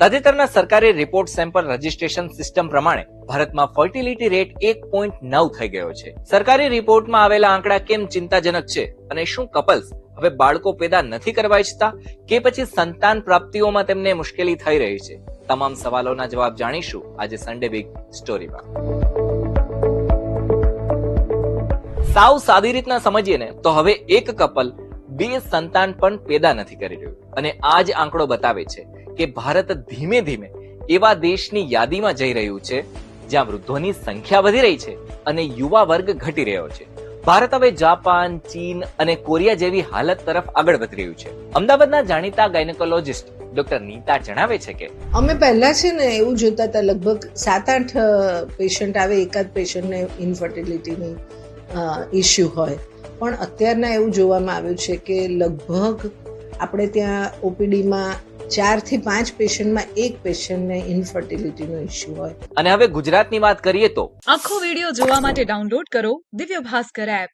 તાજેતરના સરકારી report sample registration system પ્રમાણે ભારતમાં ફર્ટિલિટી રેટ એક પોઈન્ટ નવ થઈ ગયો છે. સરકારી રિપોર્ટમાં આવેલા આંકડા કેમ ચિંતાજનક છે અને શું કપલ્સ હવે બાળકો પેદા નથી કરવા ઈચ્છતા કે પછી સંતાન પ્રાપ્તિઓમાં તેમને મુશ્કેલી થઈ રહી છે? તમામ સવાલોના જવાબ જાણીશું આજે સન્ડે બિગ સ્ટોરીમાં સાવ સાદી રીતના સમજીએ ને તો હવે એક કપલ બે સંતાન પણ પેદા નથી કરી રહ્યું. અને આ જ આંકડો બતાવે છે કે ભારત ધીમે ધીમે એવા દેશની યાદીમાં જઈ રહ્યું છે, જ્યાં વૃદ્ધોની સંખ્યા વધી રહી છે અને યુવા વર્ગ ઘટી રહ્યો છે. ભારત હવે જાપાન, ચીન અને કોરિયા જેવી હાલત તરફ આગળ વધી રહ્યું છે. અમદાવાદના જાણીતા ગાયનેકોલોજિસ્ટ ડોક્ટર નીતા જણાવે છે કે અમે પહેલા છે ને એવું જોતા હતા, લગભગ સાત આઠ પેશન્ટ આવે, એકાદ પેશન્ટને ઇન્ફર્ટિલિટીની ઇસ્યુ હોય. પણ અત્યારના એવું જોવામાં આવ્યું છે કે લગભગ આપણે ત્યાં ઓપીડીમાં ચારથી પાંચ પેશન્ટમાં એક પેશન્ટને ઇન્ફર્ટિલિટીનો ઇશ્યુ હોય. અને હવે ગુજરાતની વાત કરીએ તો આખો વિડિયો જોવા માટે ડાઉનલોડ કરો દિવ્ય ભાસ્કર એપ